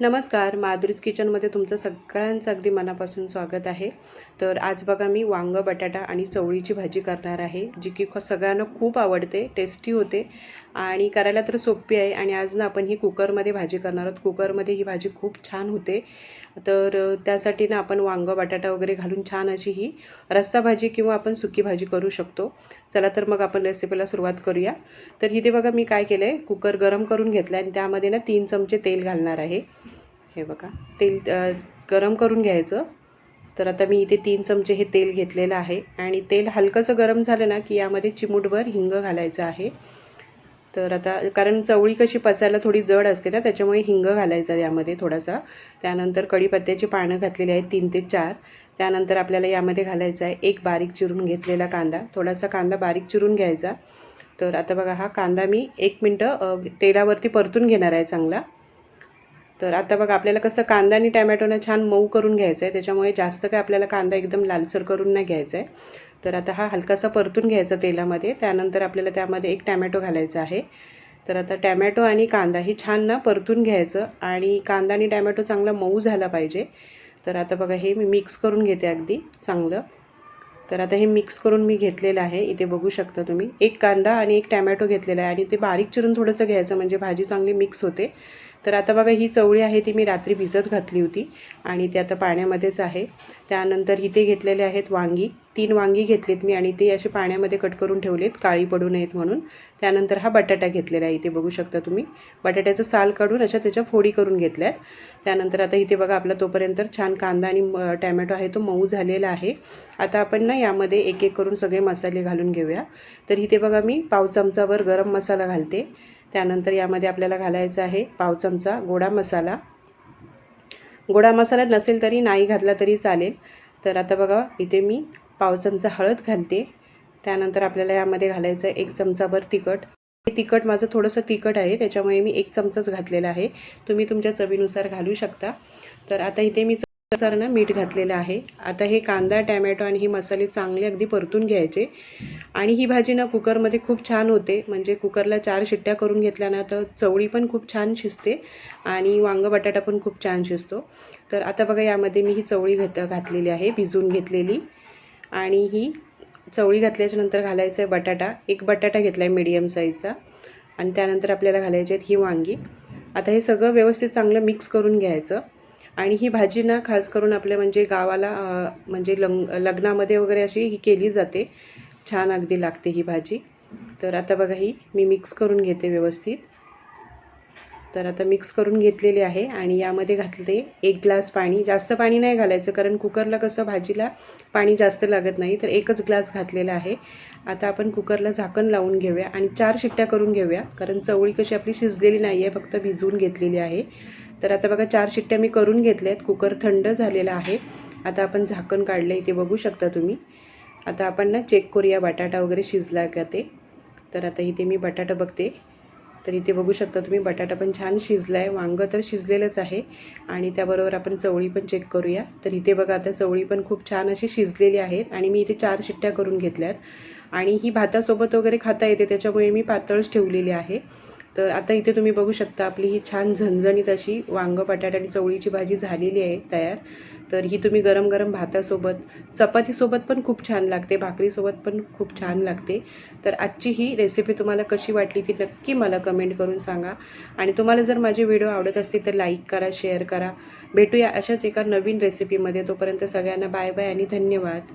नमस्कार माधुरीज किचनमध्ये तुमचं सगळ्यांचं अगदी मनापासून स्वागत आहे. तर आज बघा मी वांग बटाटा आणि चवळीची भाजी करणार आहे जी की सगळ्यांना खूप आवडते टेस्टी होते आणि करायला तर सोपी आहे. आणि आज ना आपण ही कुकरमध्ये भाजी करणार आहोत. कुकरमध्ये ही भाजी खूप छान होते. तर त्यासाठी ना आपण वांग बटाटा वगैरे घालून छान अशी ही रस्सा भाजी किंवा आपण सुकी भाजी करू शकतो. चला तर मग आपण रेसिपीला सुरुवात करूया. तर इथे बघा मी काय केलं आहे कुकर गरम करून घेतला आणि त्यामध्ये ना तीन चमचे तेल घालणार आहे. हे बघा. तेल गरम करून घ्यायचं. तर आता मी इथे तीन चमचे हे तेल घेतलेलं आहे. आणि तेल हलकंसं गरम झालं ना की यामध्ये चिमूटभर हिंग घालायचं आहे. तर आता कारण चवळी कशी पचायला थोडी जड असते ना त्याच्यामुळे हिंग घालायचा यामध्ये थोडासा. त्यानंतर कढीपत्त्याची पानं घातलेली आहेत तीन ते चार. त्यानंतर आपल्याला यामध्ये घालायचा आहे एक बारीक चिरून घेतलेला कांदा. थोडासा कांदा बारीक चिरून घ्यायचा. तर आता बघा हा कांदा मी एक मिनटं तेलावरती परतून घेणार आहे चांगला. तर आता बघा आपल्याला कसं कांदा आणि टॅमॅटोनं छान मऊ करून घ्यायचं आहे त्याच्यामुळे जास्त काय आपल्याला कांदा एकदम लालसर करून नाही घ्यायचा आहे तर आता हा हलकासा परतून घ्यायचा तेलामध्ये त्यानंतर आपल्याला त्यामध्ये एक टॅमॅटो घालायचा आहे. तर आता टॅमॅटो आणि कांदा हे छान ना परतून घ्यायचं आणि कांदा आणि टॅमॅटो चांगला मऊ झाला पाहिजे. तर आता बघा हे मी मिक्स करून घेते अगदी चांगलं. तर आता हे मिक्स करून मी घेतलेलं आहे इथे बघू शकता तुम्ही. एक कांदा आणि एक टॅमॅटो घेतलेला आहे आणि ते बारीक चिरून थोडंसं घ्यायचं म्हणजे भाजी चांगली मिक्स होते. तर आता बघा ही चवळी आहे ती मी रात्री भिजत घातली होती आणि ती आता पाण्यामध्येच आहे. त्यानंतर इथे घेतलेले आहेत वांगी. तीन वांगी घेतलीत मी आणि ते असे पाण्यामध्ये कट करून ठेवलेत. काळी पडू नयेत म्हणून. त्यानंतर हा बटाटा घेतलेला आहे इथे बघू शकता तुम्ही. बटाट्याचं साल काढून अशा त्याच्या फोडी करून घेतल्यात. त्यानंतर आता इथे बघा आपला तोपर्यंत छान कांदा आणि म- टॅमॅटो आहे तो मऊ झालेला आहे. आता आपण ना यामध्ये एक एक करून सगळे मसाले घालून घेऊया. तर इथे बघा मी पाव चमचावर गरम मसाला घालते. त्यानंतर यामध्ये आपल्याला घालायचा आहे पाव चमचा गोडा मसाला. गोडा मसाला नसेल तरी नाही घातला तरी चालेल. तर आता बघा इथे मी पाव चमचा हळद घालते. त्यानंतर आपल्याला यामध्ये घालायचं आहे एक चमचाभर तिखट. हे तिखट माझं थोडंसं तिखट आहे त्याच्यामुळे मी एक चमचाच घातलेला आहे. तुम्ही तुमच्या चवीनुसार घालू शकता. तर आता इथे मी सरनं ना मीठ घातलेलं आहे. आता हे कांदा टॅमॅटो आणि हे मसाले चांगले अगदी परतून घ्यायचे. आणि ही भाजी ना कुकरमध्ये खूप छान होते. म्हणजे कुकरला चार शिट्ट्या करून घेतल्या ना तर चवळी पण खूप छान शिजते आणि वांग बटाटा पण खूप छान शिजतो. तर आता बघा यामध्ये मी ही चवळी घात घातलेली आहे भिजवून घेतलेली. आणि ही चवळी घातल्याच्या नंतर घालायचं आहे बटाटा. एक बटाटा घेतला आहे मीडियम साईजचा आणि त्यानंतर आपल्याला घालायचे आहेत ही वांगी. आता हे सगळं व्यवस्थित चांगलं मिक्स करून घ्यायचं. आणि ही भाजी ना खास करून आपल्या म्हणजे गावाला म्हणजे लंग लग्नामध्ये वगैरे अशी ही केली जाते. छान अगदी लागते ही भाजी. तर आता बघा ही मी मिक्स करून घेते व्यवस्थित. तर आता मिक्स करून घेतलेली आहे आणि यामध्ये घातले एक ग्लास पाणी. जास्त पाणी नाही घालायचं कारण कुकरला कसं भाजीला पाणी जास्त लागत नाही तर एकच ग्लास घातलेला आहे. आता आपण कुकरला झाकण लावून घेऊया आणि चार शिट्ट्या करून घेऊया कारण चवळी कशी आपली शिजलेली नाही आहे फक्त भिजवून घेतलेली आहे. तर आता बघा चार शिट्ट्या मी करून घेतल्या आहेत कुकर थंड झालेला आहे. आता आपण झाकण काढलं इथे बघू शकता तुम्ही. आता आपण ना चेक करूया बटाटा वगैरे शिजला का ते. तर आता इथे मी बटाटा बघते. तर इथे बघू शकता तुम्ही बटाटा पण छान शिजला आहे वांगं तर शिजलेलंच आहे. आणि त्याबरोबर आपण चवळी पण चेक करूया. तर इथे बघा आता चवळी पण खूप छान अशी शिजलेली आहेत. आणि मी इथे चार शिट्ट्या करून घेतल्यात. आणि ही भातासोबत वगैरे खाता येते त्याच्यामुळे मी पातळच ठेवलेली आहे. तर आता इथे तुम्ही बघू शकता आपली ही छान झणझणीत अशी वांग बटाटा आणि चवळीची भाजी झालेली आहे तयार. तर ही तुम्ही गरम गरम भातासोबत चपातीसोबत पण खूप छान लागते भाकरीसोबत पण खूप छान लागते. तर आजची ही रेसिपी तुम्हाला कशी वाटली ती नक्की मला कमेंट करून सांगा. आणि तुम्हाला जर माझे व्हिडिओ आवडत असतील तर लाईक करा शेअर करा. भेटूया अशाच एका नवीन रेसिपीमध्ये तोपर्यंत सगळ्यांना बाय बाय आणि धन्यवाद.